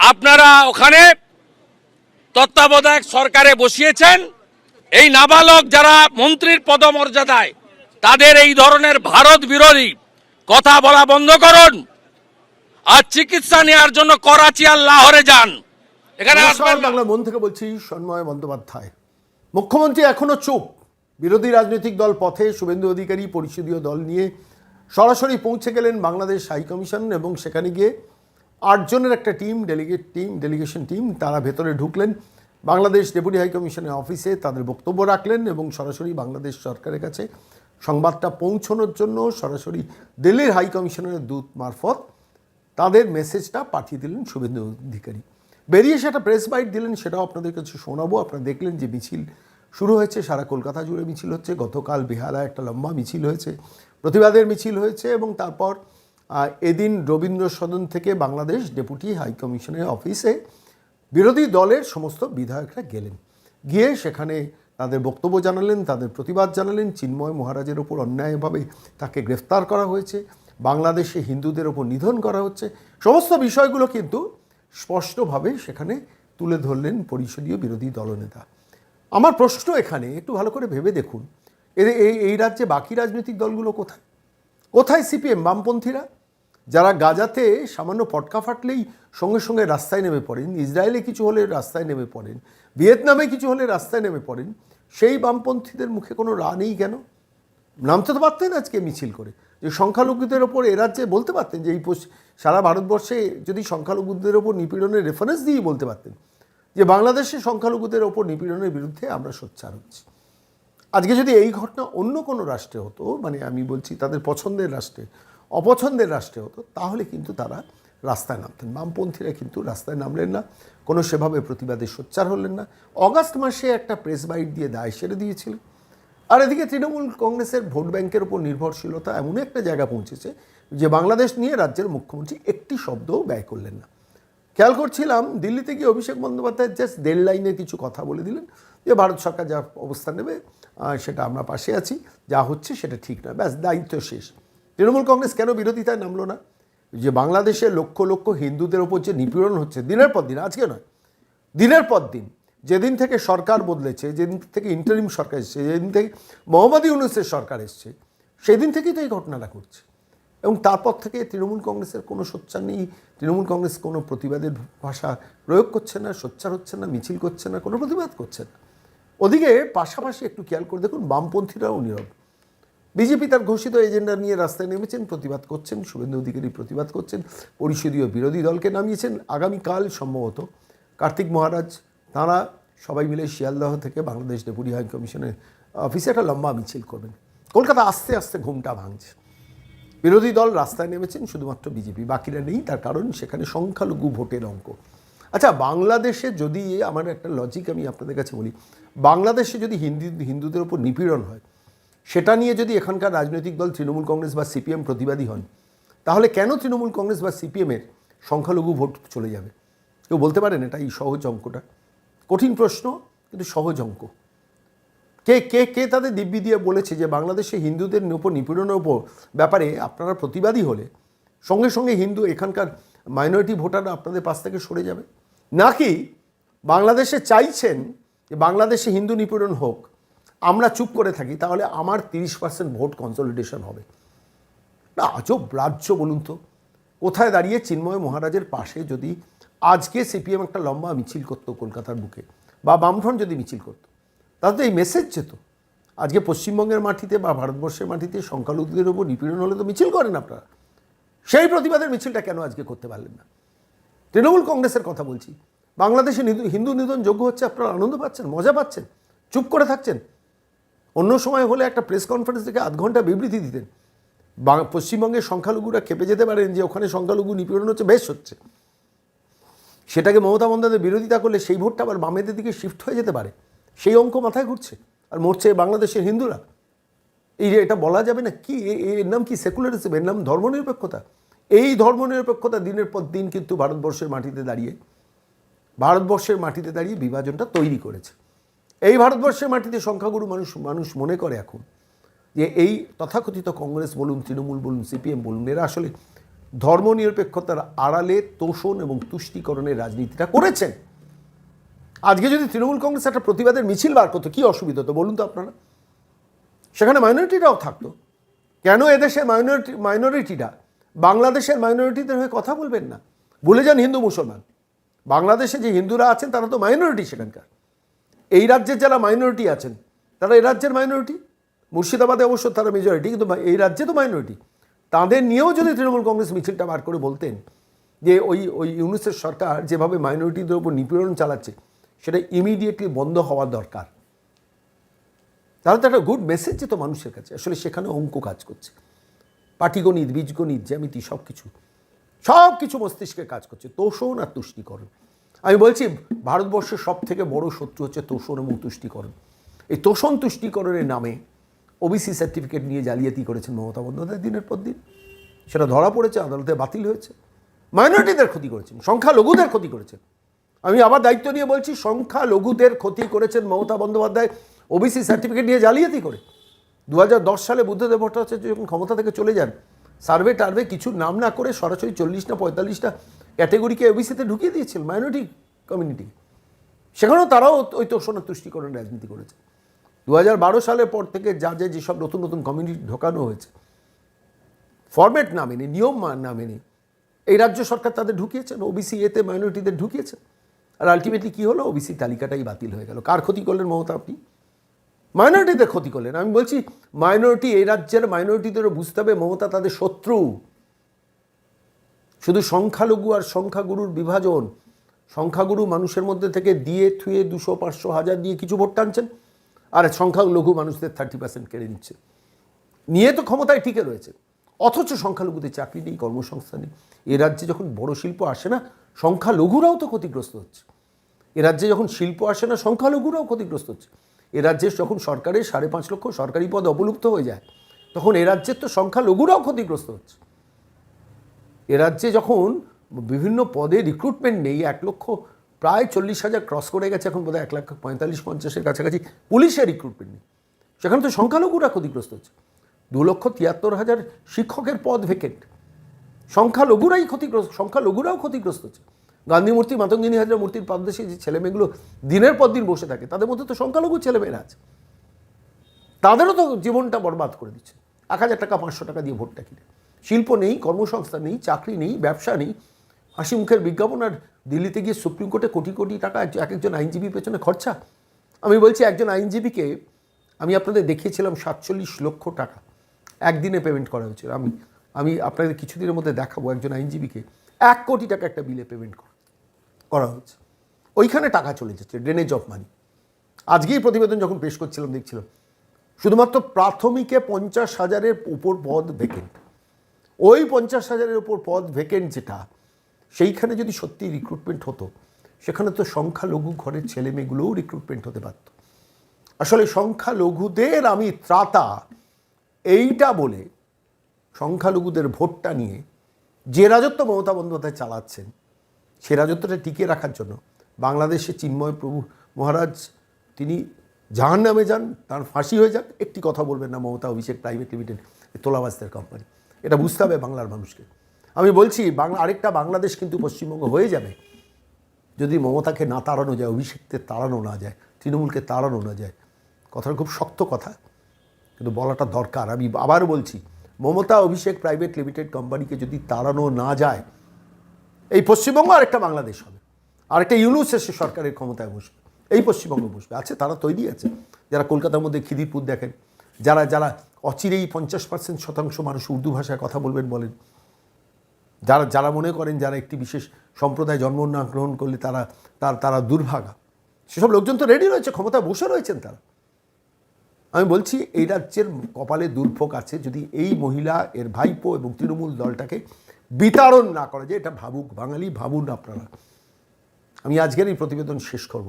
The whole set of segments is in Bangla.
আপনারা ওখানে তত্ত্বাবধায়ক সরকারে বসিয়েছেন। এই নাবালক যারা মন্ত্রীর পদমর্যাদায় তাদের এই ধরনের ভারত বিরোধী কথা বলা বন্ধ করুন। আর চিকিৎসা নেওয়ার জন্য করাচি আর লাহোরে যান। এখানে আসবেন বাংলা মন থেকে বলছি সন্ময় বন্দ্যোপাধ্যায়। মুখ্যমন্ত্রী এখনও চুপ। বিরোধী রাজনৈতিক দল পথে শুভেন্দু অধিকারী পরিষদীয় দল নিয়ে সরাসরি পৌঁছে গেলেন বাংলাদেশ হাই কমিশন এবং সেখানে গিয়ে আটজনের একটা team delegate team delegation team তারা ভেতরে ঢুকলেন। বাংলাদেশ ডেপুটি হাই কমিশনের অফিসে তাদের বক্তব্য রাখলেন এবং সরাসরি বাংলাদেশ সরকারের কাছে সংবাদটা পৌঁছানোর জন্য সরাসরি দিল্লির হাই কমিশনের দূত মারফত তাদের মেসেজটা পাঠিয়ে দিলেন শুভেন্দু অধিকারী। বেরিয়ে সেটা প্রেস বাইট দিলেন, সেটাও আপনাদের কাছে শোনাবো। আপনারা দেখলেন যে মিছিল শুরু হয়েছে, সারা কলকাতা জুড়ে মিছিল হচ্ছে। গতকাল বেহালায় একটা লম্বা মিছিল হয়েছে, প্রতিবাদের মিছিল হয়েছে এবং তারপর এদিন রবীন্দ্র সদন থেকে বাংলাদেশ ডেপুটি হাই কমিশনের অফিসে বিরোধী দলের সমস্ত বিধায়করা গেলেন। গিয়ে সেখানে তাদের বক্তব্য জানালেন, তাদের প্রতিবাদ জানালেন, চিন্ময় মহারাজের ওপর অন্যায়ভাবে তাকে গ্রেফতার করা হয়েছে, বাংলাদেশে হিন্দুদের ওপর নিধন করা হচ্ছে। সমস্ত বিষয়গুলো কিন্তু স্পষ্টভাবে সেখানে তুলে ধরলেন পরিষদীয় বিরোধী দলনেতা। আমার প্রশ্ন এখানে, একটু ভালো করে ভেবে দেখুন এদের এই এই রাজ্যে বাকি রাজনৈতিক দলগুলো কোথায়? কোথায় সিপিএম বামপন্থীরা? যারা গাজাতে সামান্য পটকা ফাটলেই সঙ্গে সঙ্গে রাস্তায় নেমে পড়েন, ইসরায়েলে কিছু হলে রাস্তায় নেমে পড়েন, ভিয়েতনামে কিছু হলে রাস্তায় নেমে পড়েন, সেই বামপন্থীদের মুখে কোনো রা নেই কেন? নামতে তো পারতেন আজকে মিছিল করে। যে সংখ্যালঘুদের ওপর রাজ্যে বলতে পারতেন যে এই সারা ভারতবর্ষে যদি সংখ্যালঘুদের ওপর নিপীড়নের রেফারেন্স দিয়েই বলতে পারতেন, যে বাংলাদেশে সংখ্যালঘুদের ওপর নিপীড়নের বিরুদ্ধে আমরা সোচ্চার হচ্ছি। আজকে যদি এই ঘটনা অন্য কোনো রাষ্ট্রে হতো মানে আমি বলছি তাদের পছন্দের রাষ্ট্রে অপছন্দের রাষ্ট্রে হতো, তাহলে কিন্তু তারা রাস্তায় নামতেন। বামপন্থীরা কিন্তু রাস্তায় নামলেন না, কোনো সেভাবে প্রতিবাদে সোচ্চার হলেন না। অগাস্ট মাসে একটা প্রেস বাইট দিয়ে দায় সেরে দিয়েছিল। আর এদিকে তৃণমূল কংগ্রেসের ভোট ব্যাংকের উপর নির্ভরশীলতা এমন একটা জায়গা পৌঁছেছে যে বাংলাদেশ নিয়ে রাজ্যের মুখ্যমন্ত্রী একটি শব্দও ব্যয় করলেন না। খেয়াল করছিলাম, দিল্লিতে গিয়ে অভিষেক বন্দ্যোপাধ্যায় জাস্ট দেড় লাইনে কিছু কথা বলে দিলেন যে, ভারত সরকার যা অবস্থান নেবে সেটা আমরা পাশে আছি, যা হচ্ছে সেটা ঠিক নয়। ব্যাস, দায়িত্ব শেষ। তৃণমূল কংগ্রেস কেন বিরোধিতায় নামলো না? যে বাংলাদেশে লক্ষ লক্ষ হিন্দুদের ওপর যে নিপীড়ন হচ্ছে, দিনের পর দিন, আজকে নয়, দিনের পর দিন, যেদিন থেকে সরকার বদলেছে, যেদিন থেকে ইন্টারিম সরকার এসছে, যেদিন থেকে মোহাম্মদ ইউনুসের সরকার এসছে, সেদিন থেকেই তো এই ঘটনাটা ঘটছে। এবং তারপর থেকে তৃণমূল কংগ্রেসের কোনো সোচ্চার নেই, তৃণমূল কংগ্রেস কোনো প্রতিবাদের ভাষা প্রয়োগ করছে না, সোচ্চার হচ্ছে না, মিছিল করছে না, কোনো প্রতিবাদ করছে না। ওদিকে পাশাপাশি একটু খেয়াল করে দেখুন, বামপন্থীরাও নীরব। বিজেপি তার ঘোষিত এজেন্ডা নিয়ে রাস্তায় নেমেছেন, প্রতিবাদ করছেন, শুভেন্দু অধিকারী প্রতিবাদ করছেন, পরিষদীয় বিরোধী দলকে নামিয়েছেন, আগামীকাল সম্ভবত কার্তিক মহারাজ, তাঁরা সবাই মিলে শিয়ালদহ থেকে বাংলাদেশ ডেপুটি হাই কমিশনের অফিসে একটা লম্বা মিছিল করবেন। কলকাতা আস্তে আস্তে ঘুমটা ভাঙছে। বিরোধী দল রাস্তায় নেমেছেন, শুধুমাত্র বিজেপি, বাকিরা নেই, তার কারণ সেখানে সংখ্যালঘু ভোটের অঙ্ক। আচ্ছা বাংলাদেশে যদি আমার একটা লজিক আমি আপনাদের কাছে বলি, বাংলাদেশে যদি হিন্দু, হিন্দুদের ওপর নিপীড়ন হয় সেটা নিয়ে যদি এখানকার রাজনৈতিক দল তৃণমূল কংগ্রেস বা সিপিএম প্রতিবাদী হন, তাহলে কেন তৃণমূল কংগ্রেস বা সিপিএমের সংখ্যালঘু ভোট চলে যাবে? কেউ বলতে পারেন এটা এই সহজ অঙ্কটা। কঠিন প্রশ্ন, কিন্তু সহজ অঙ্ক। কে কে কে তাদের দিব্যি দিয়ে বলেছে যে বাংলাদেশে হিন্দুদের উপর নিপীড়নের ওপর ব্যাপারে আপনারা প্রতিবাদী হলে সঙ্গে সঙ্গে হিন্দু এখানকার মাইনরিটি ভোটাররা আপনাদের পাশ থেকে সরে যাবে? নাকি বাংলাদেশে চাইছেন যে বাংলাদেশে হিন্দু নিপীড়ন হোক আমরা চুপ করে থাকি, তাহলে আমার তিরিশ পার্সেন্ট ভোট কনসলিডেশন হবে। না, আজব রাজ্য বলুন তো। কোথায় দাঁড়িয়ে চিন্ময় মহারাজের পাশে যদি আজকে সিপিএম একটা লম্বা মিছিল করতো কলকাতার বুকে, বা বামফ্রন্ট যদি মিছিল করতো? তাহলে তো এই মেসেজ যেত। আজকে পশ্চিমবঙ্গের মাটিতে বা ভারতবর্ষের মাটিতে সংখ্যালঘুদের ওপর নিপীড়ন হলে তো মিছিল করেন আপনারা। সেই প্রতিবাদের মিছিলটা কেন আজকে করতে পারলেন না? তৃণমূল কংগ্রেসের কথা বলছি। বাংলাদেশে হিন্দু নিধন যোগ্য হচ্ছে আপনারা আনন্দ পাচ্ছেন, মজা পাচ্ছেন, চুপ করে থাকছেন। অন্য সময় হলে একটা প্রেস কনফারেন্স থেকে আধ ঘণ্টা বিবৃতি দিতেন। পশ্চিমবঙ্গের সংখ্যালঘুরা খেপে যেতে পারেন যে ওখানে সংখ্যালঘু নিপীড়ন হচ্ছে, বেশ হচ্ছে। সেটাকে মমতা বন্দ্যোপাধ্যায় বিরোধিতা করলে সেই ভোটটা আবার বামেদের দিকে শিফট হয়ে যেতে পারে। সেই অঙ্ক মাথায় ঘুরছে। আর মরছে বাংলাদেশের হিন্দুরা। এই যে এটা বলা যাবে না, কি এর নাম কি? সেকুলারিজম এর নাম ধর্মনিরপেক্ষতা? এই ধর্মনিরপেক্ষতা দিনের পর দিন কিন্তু ভারতবর্ষের মাটিতে দাঁড়িয়ে, ভারতবর্ষের মাটিতে দাঁড়িয়ে বিভাজনটা তৈরি করেছে। এই ভারতবর্ষের মাটিতে সংখ্যাগুরু মানুষ মানুষ মনে করে এখন যে এই তথাকথিত কংগ্রেস বলুন, তৃণমূল বলুন, সিপিএম বলুন, এরা আসলে ধর্মনিরপেক্ষতার আড়ালে তোষণ এবং তুষ্টিকরণের রাজনীতিটা করেছেন। আজকে যদি তৃণমূল কংগ্রেস একটা প্রতিবাদের মিছিল বার করতো, কী অসুবিধা হতো বলুন তো আপনারা? সেখানে মাইনরিটিরাও থাকতো। কেন এদেশের মাইনরিটি মাইনরিটিরা বাংলাদেশের মাইনরিটিদের হয়ে কথা বলবেন না? ভুলে যান হিন্দু মুসলমান। বাংলাদেশে যে হিন্দুরা আছেন, তারা তো মাইনরিটি সেখানকার। এই রাজ্যের যারা মাইনরিটি আছেন, তারা এই রাজ্যের মাইনরিটি মুর্শিদাবাদে অবশ্য তারা মেজরিটি কিন্তু এই রাজ্যে তো মাইনরিটি তাদের নিয়েও যদি তৃণমূল কংগ্রেস মিছিলটা বার করে বলতেন যে ওই ওই ইউনিসেফ সরকার যেভাবে মাইনরিটিদের উপর নিপীড়ন চালাচ্ছে, সেটা ইমিডিয়েটলি বন্ধ হওয়া দরকার। তাহলে তো একটা গুড মেসেজ যেত মানুষের কাছে। আসলে সেখানে অঙ্ক কাজ করছে। পাটিগণিত, বীজগণিত, জ্যামিতি সব কিছু সব কিছু মস্তিষ্কে কাজ করছে। তোষণ আর তুষ্টিকরণ। আমি বলছি ভারতবর্ষের সব থেকে বড় শত্রু হচ্ছে তোষণ এবং তুষ্টিকরণ। এই তোষণ তুষ্টিকরণের নামে ওবিসি সার্টিফিকেট নিয়ে জালিয়াতি করেছেন মমতা বন্দ্যোপাধ্যায় দিনের পর দিন। সেটা ধরা পড়েছে, আদালতে বাতিল হয়েছে। মাইনরিটিদের ক্ষতি করেছেন, সংখ্যালঘুদের ক্ষতি করেছেন। আমি আবার দায়িত্ব নিয়ে বলছি, সংখ্যালঘুদের ক্ষতি করেছেন মমতা বন্দ্যোপাধ্যায় ওবিসি সার্টিফিকেট নিয়ে জালিয়াতি করে। দু হাজার দশ সালে বুদ্ধদেব ভট্টাচার্য যখন ক্ষমতা থেকে চলে যান সার্ভে টার্ভে কিছু নাম না করে সরাসরি চল্লিশ না পঁয়তাল্লিশটা ক্যাটেগরিকে ওবিসিতে ঢুকিয়ে দিয়েছিল মাইনরিটি কমিউনিটি সেখানেও তারাও ওই তোষণা তুষ্টিকরণ রাজনীতি করেছে। দু বারো সালের পর থেকে যা যা যেসব নতুন নতুন কমিউনিটি ঢোকানো হয়েছে ফরম্যাট না মেনে, নিয়ম না মেনে, এই রাজ্য সরকার তাদের ঢুকিয়েছেন ওবিসি এতে মাইনরিটিদের ঢুকিয়েছেন আর আলটিমেটলি কী হলো? ওবিসি তালিকাটাই বাতিল হয়ে গেল। কার ক্ষতি করলেন মমতা আপনি? মাইনরিটিদের ক্ষতি করলেন। আমি বলছি মাইনরিটি এই রাজ্যের মাইনরিটিদেরও বুঝতে হবে, মমতা তাদের শত্রু। শুধু সংখ্যালঘু আর সংখ্যাগুরুর বিভাজন। সংখ্যাগুরু মানুষের মধ্যে থেকে দিয়ে, থুয়ে, দুশো, পাঁচশো, হাজার দিয়ে কিছু ভোট টানছেন, আর সংখ্যালঘু মানুষদের থার্টি পার্সেন্ট কেড়ে নিচ্ছে। নিয়ে তো ক্ষমতায় টিকে রয়েছে। অথচ সংখ্যালঘুদের চাকরি নেই কর্মসংস্থান নেই। এ রাজ্যে যখন বড় শিল্প আসে না, সংখ্যালঘুরাও তো ক্ষতিগ্রস্ত হচ্ছে। এ রাজ্যে যখন শিল্প আসে না, সংখ্যালঘুরাও ক্ষতিগ্রস্ত হচ্ছে। এ রাজ্যে যখন সরকারের সাড়ে পাঁচ লক্ষ সরকারি পদ অবলুপ্ত হয়ে যায়, তখন এ রাজ্যের তো সংখ্যালঘুরাও ক্ষতিগ্রস্ত হচ্ছে। এ রাজ্যে যখন বিভিন্ন পদে রিক্রুটমেন্ট নেই, এক লক্ষ প্রায় চল্লিশ হাজার ক্রস করে গেছে, এখন বোধহয় এক লাখ পঁয়তাল্লিশ, পঞ্চাশের কাছাকাছি পুলিশের রিক্রুটমেন্ট নেই। সেখানে তো সংখ্যালঘুরা ক্ষতিগ্রস্ত হচ্ছে। দু লক্ষ তিয়াত্তর হাজার শিক্ষকের পদ ভেকেন্ট সংখ্যালঘুরাই ক্ষতিগ্রস্ত, সংখ্যালঘুরাও ক্ষতিগ্রস্ত হচ্ছে। গান্ধী মূর্তি মাতঙ্গিনী হাজার মূর্তির পাদদেশে যে ছেলেমেয়েগুলো দিনের পর দিন বসে থাকে, তাদের মধ্যে তো সংখ্যালঘু ছেলেমেয়েরা আছে। তাদেরও তো জীবনটা বরবাদ করে দিচ্ছে। এক হাজার টাকা, পাঁচশো টাকা দিয়ে ভোটটা কিনে। শিল্প নেই কর্মসংস্থান নেই, চাকরি নেই, ব্যবসা নেই। হাসি মুখের বিজ্ঞাপন আর দিল্লিতে গিয়ে সুপ্রিম কোর্টে কোটি কোটি টাকা এক এক একজন আইনজীবীর পেছনে খরচা? আমি বলছি একজন আইনজীবীকে আমি আপনাদের দেখিয়েছিলাম সাতচল্লিশ লক্ষ টাকা। একদিনে পেমেন্ট করা হয়েছিল। আমি আমি আপনাদের কিছুদিনের মধ্যে দেখাবো একজন আইনজীবীকে। এক কোটি টাকা একটা বিলে পেমেন্ট করা। হয়েছে। ওইখানে টাকা চলে যাচ্ছে ড্রেনেজ অফ মানি আজকেই প্রতিবেদন যখন পেশ করছিলাম, দেখছিলাম। শুধুমাত্র প্রাথমিকে পঞ্চাশ হাজারের উপর পদ ভেকেন্ট ওই পঞ্চাশ হাজারের উপর পদ ভেকেন্ট যেটা, সেইখানে যদি সত্যি রিক্রুটমেন্ট হতো, সেখানে তো সংখ্যালঘু ঘরের ছেলে মেয়েগুলোও রিক্রুটমেন্ট হতে পারত। আসলে সংখ্যালঘুদের আমি ত্রাতা, এইটা বলে সংখ্যালঘুদের ভোটটা নিয়ে যে রাজত্ব মমতা বন্দ্যোপাধ্যায় চালাচ্ছেন সে রাজত্বটা টিকিয়ে রাখার জন্য বাংলাদেশে চিন্ময় প্রভু মহারাজ, তিনি জাহান নামে যান, তার ফাঁসি হয়ে যাক, একটি কথা বলবেন না মমতা অভিষেক প্রাইভেট লিমিটেড তোলাবাজদের কোম্পানি এটা বুঝতে হবে বাংলার মানুষকে। আমি বলছি, বাংলা, আরেকটা বাংলাদেশ কিন্তু পশ্চিমবঙ্গ হয়ে যাবে, যদি মমতাকে না তাড়ানো যায়, অভিষেককে তাড়ানো না যায়, তৃণমূলকে তাড়ানো না যায়। কথাটা খুব শক্ত কথা, কিন্তু বলাটা দরকার। আমি আবার বলছি, মমতা অভিষেক প্রাইভেট লিমিটেড কোম্পানিকে যদি তাড়ানো না যায় এই পশ্চিমবঙ্গ আরেকটা বাংলাদেশ হবে। আরেকটা ইউনুস এসে সরকারের ক্ষমতায় বসবে। এই পশ্চিমবঙ্গ বসবে। আছে, তারা তৈরি আছে। যারা কলকাতার মধ্যে খিদিরপুর দেখেন, যারা যারা অচিরেই পঞ্চাশ পার্সেন্ট শতাংশ মানুষ উর্দু ভাষায় কথা বলবেন বলেন, যারা যারা মনে করেন যারা একটি বিশেষ সম্প্রদায় জন্ম না, গ্রহণ করলে তারা, তার, তারা দুর্ভাগা। সেসব লোকজন তো রেডি রয়েছে, ক্ষমতায় বসে রয়েছেন তারা। আমি বলছি, এই রাজ্যের কপালে দুর্ভোগ আছে যদি এই মহিলা, এর ভাইপো এবং তৃণমূল দলটাকে বিতাড়ন না করা যে এটা ভাবুক, বাঙালি ভাবুন আপনারা। আমি আজকের এই প্রতিবেদন শেষ করব।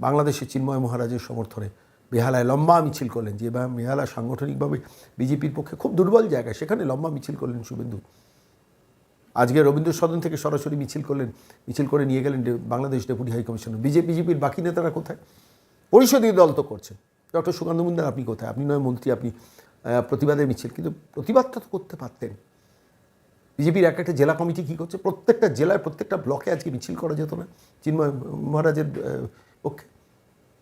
বাংলাদেশে চিন্ময় মহারাজের সমর্থনে। বেহালায় লম্বা মিছিল করলেন, যে বেহালা সাংগঠনিকভাবে বিজেপির পক্ষে খুব দুর্বল জায়গা, সেখানে লম্বা মিছিল করলেন শুভেন্দু। আজকে রবীন্দ্র সদন থেকে সরাসরি মিছিল করলেন, মিছিল করে নিয়ে গেলেন Bangladesh deputy high commissioner. BJP বিজেপির বাকি নেতারা কোথায়? পরিষদীয় দল তো করছেন। ডক্টর সুকান্ত মুন্দার আপনি কোথায়? আপনি নয় মন্ত্রী, আপনি প্রতিবাদের মিছিল। কিন্তু প্রতিবাদটা তো করতে পারতেন। বিজেপির এক একটা জেলা কমিটি কী করছে? প্রত্যেকটা জেলায় প্রত্যেকটা ব্লকে আজকে মিছিল করা যেত না, চিন্ময় মহারাজের পক্ষে।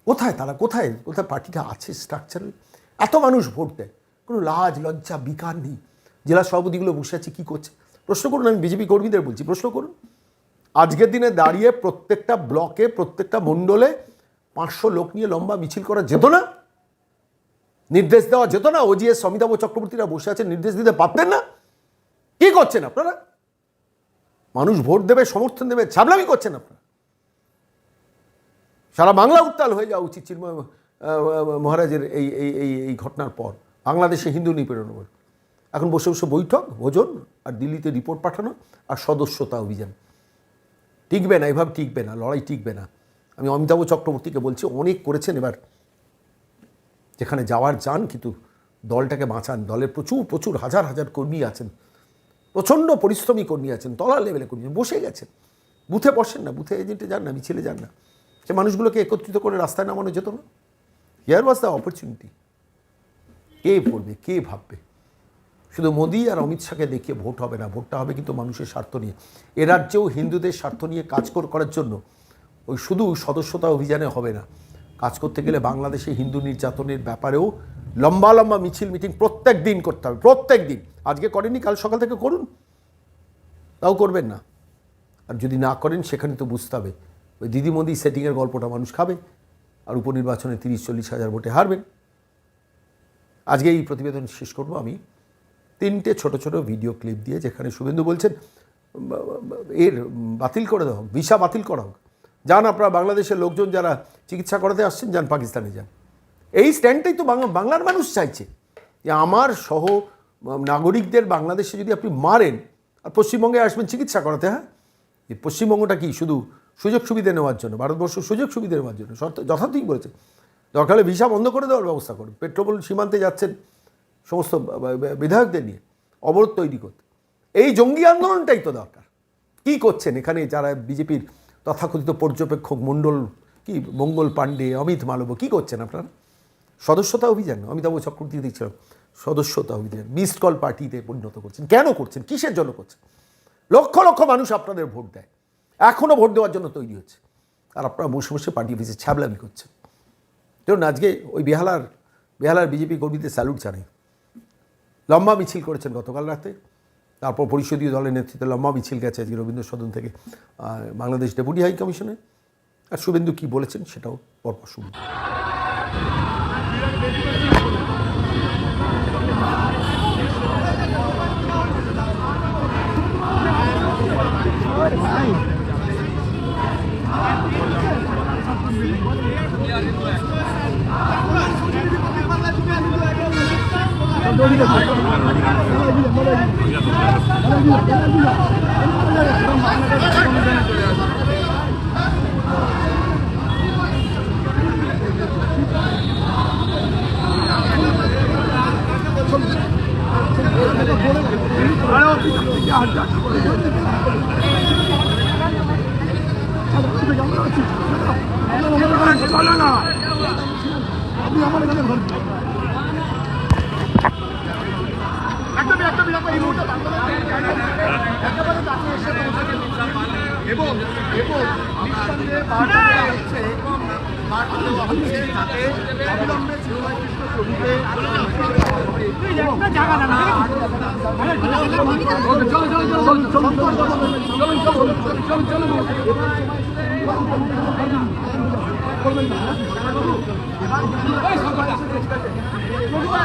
কোথায় তারা? কোথায়? কোথায় পার্টিটা আছে স্ট্রাকচারাল এত মানুষ ভোট দেয়, কোনো লাজ, লজ্জা, বিকার নেই। জেলা সভাপতিগুলো বসে আছে, কী করছে? প্রশ্ন করুন, আমি বিজেপি কর্মীদের বলছি, প্রশ্ন করুন। আজকের দিনে দাঁড়িয়ে প্রত্যেকটা ব্লকে, প্রত্যেকটা মণ্ডলে পাঁচশো লোক নিয়ে লম্বা মিছিল করা যেত না? নির্দেশ দেওয়া যেত না? ওজিএস, অমিতাভ চক্রবর্তীরা বসে আছেন নির্দেশ দিতে পারতেন না? কি করছেন আপনারা? মানুষ ভোট দেবে, সমর্থন দেবে ছাবলামি করছেন আপনারা? সারা বাংলা উত্তাল হয়ে যাওয়া উচিত চিন্ময় মহারাজের এই এই এই এই ঘটনার পর। বাংলাদেশে হিন্দু নিপীড়ন। এখন বসে বসে বৈঠক, ভোজন, আর দিল্লিতে রিপোর্ট পাঠানো, আর সদস্যতা অভিযান। টিকবে না, এভাবে টিকবে না, লড়াই টিকবে না। আমি অমিতাভ চক্রবর্তীকে বলছি, অনেক করেছেন এবার। যেখানে যাওয়ার যান, কিন্তু দলটাকে বাঁচান। দলের প্রচুর প্রচুর, হাজার হাজার কর্মী আছেন। প্রচণ্ড পরিশ্রমী কর্মী আছেন, তলার লেভেলে কর্মী বসে গেছেন। বুথে বসেন না, বুথে এজেন্টে যান না, মিছিলে যান না। সে মানুষগুলোকে একত্রিত করে রাস্তায় নামানো যেত না? হিয়ার ওয়াজ দ্য অপরচুনিটি কে পড়বে কে ভাববে? শুধু মোদি আর অমিত শাহকে দেখিয়ে ভোট হবে না, ভোটটা হবে কিন্তু মানুষের স্বার্থ নিয়ে। এ রাজ্যেও হিন্দুদের স্বার্থ নিয়ে কাজ করার জন্য ওই শুধু সদস্যতা অভিযানে হবে না। কাজ করতে গেলে বাংলাদেশে হিন্দু নির্যাতনের ব্যাপারেও লম্বা লম্বা মিছিল, মিটিং প্রত্যেক দিন করতে হবে, প্রত্যেক দিন। আজকে করেনি কাল সকাল থেকে করুন। তাও করবেন না। আর যদি না করেন, সেখানে তো বুঝতে হবে। ওই দিদি মোদি সেটিংয়ের গল্পটা মানুষ খাবে, আর উপনির্বাচনে তিরিশ চল্লিশ হাজার ভোটে হারবেন। আজকে এই প্রতিবেদন শেষ করব আমি। তিনটে ছোট ছোট ভিডিও ক্লিপ দিয়ে, যেখানে শুভেন্দু বলছেন, এর বাতিল করে দেওয়া হোক, ভিসা বাতিল করা হোক। যান আপনারা বাংলাদেশের লোকজন যারা চিকিৎসা করাতে আসছেন, যান পাকিস্তানে যান। এই স্ট্যান্ডটাই তো বাংলা বাংলার মানুষ চাইছে যে আমার সহ নাগরিকদের বাংলাদেশে যদি আপনি মারেন, আর পশ্চিমবঙ্গে আসবেন চিকিৎসা করাতে হ্যাঁ? যে পশ্চিমবঙ্গটা কি, শুধু সুযোগ সুবিধা নেওয়ার জন্য, ভারতবর্ষ সুযোগ সুবিধা নেওয়ার জন্য? যথার্থই বলেছেন দরকার হলে ভিসা বন্ধ করে দেওয়ার ব্যবস্থা করুন। পেট্রোল সীমান্তে যাচ্ছেন সমস্ত বিধায়কদের নিয়ে, অবরোধ তৈরি করতে। এই জঙ্গি আন্দোলনটাই তো দরকার। কি করছেন এখানে যারা বিজেপির তথাকথিত পর্যবেক্ষক মণ্ডল, কি, মঙ্গল পাণ্ডে, অমিত মালব কি করছেন আপনারা? সদস্যতা অভিযান অমিতাভ চক্রবর্তী দেখছিলাম সদস্যতা অভিযান মিসড কল পার্টিতে পরিণত করছেন। কেন করছেন? কিসের জন্য করছেন? লক্ষ লক্ষ মানুষ আপনাদের ভোট দেয়। এখনও ভোট দেওয়ার জন্য তৈরি হচ্ছে। আর আপনারা বসে বসে পার্টি অফিসে ছ্যাবলামি করছেন। ধরুন, আজকে ওই বেহালার বেহালার বিজেপি কর্মীদের স্যালুট জানাই। লম্বা মিছিল করেছেন গতকাল রাতে। তারপর পরিষদীয় দলের নেতৃত্বে লম্বা মিছিল গেছে আজকে রবীন্দ্র সদন থেকে বাংলাদেশ ডেপুটি হাই কমিশনে আর শুভেন্দু কী বলেছেন সেটাও পরপর শুনুন এবং এবং নিঃসন্দেহে বার্তা হচ্ছে মাঠ দেওয়া হচ্ছে যাতে অবিলম্বে শ্রীকৃষ্ণ প্রভুকে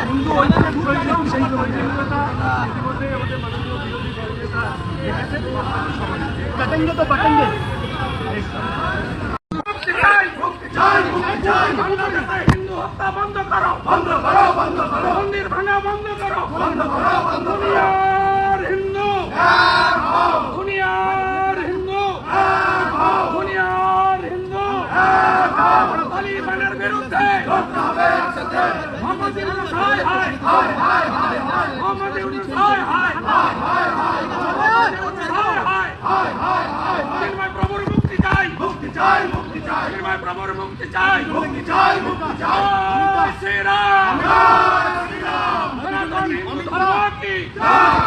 হিন্দু ঐক্যের প্রয়োজন সেই প্রয়োজনীয়তা ইতিমধ্যে আমাদের মাননীয় বিরোধী দল নেতা দেখেছেন বাটাঙ্গে তো বাটাঙ্গে বিরুদ্ধে লড়তে হবে একসাথে। মোহাম্মদ ইউনূস হায় হায় হায় হায় হায় হায়। মোহাম্মদ ইউনূস হায় হায় হায় হায় হায়। মোহাম্মদ ইউনূস হায় হায় হায় হায় হায়। নির্মল প্রভুর মুক্তি চাই। মুক্তি চাই মুক্তি চাই। নির্মল প্রভুর মুক্তি চাই। মুক্তি চাই মুক্তি চাই। শ্রীরাম। শ্রীরাম। সনাতন হিন্দু ধর্ম কি? জয়।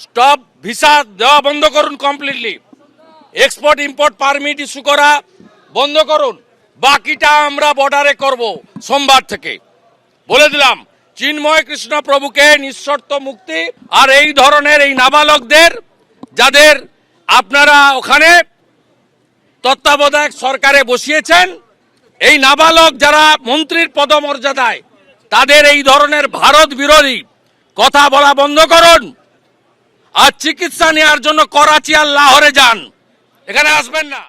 স্টপ ভিসা দেওয়া বন্ধ করুন completely export import permit issue করা বন্ধ করুন। বাকিটা আমরা বর্ডারে করব সোমবার থেকে। বলে দিলাম, চিন্ময় কৃষ্ণ প্রভুকে নিঃশর্ত মুক্তি আর এই ধরনের এই নাবালকদের, যাদের আপনারা ওখানে তত্ত্বাবধায়ক সরকারে বসিয়েছেন, এই নাবালক যারা মন্ত্রীর পদমর্যাদায় তাদের এই ধরনের ভারত বিরোধী কথা বলা বন্ধ করুন। আর চিকিৎসা নেওয়ার জন্য করাচি আর লাহোরে যান। এখানে আসবেন না।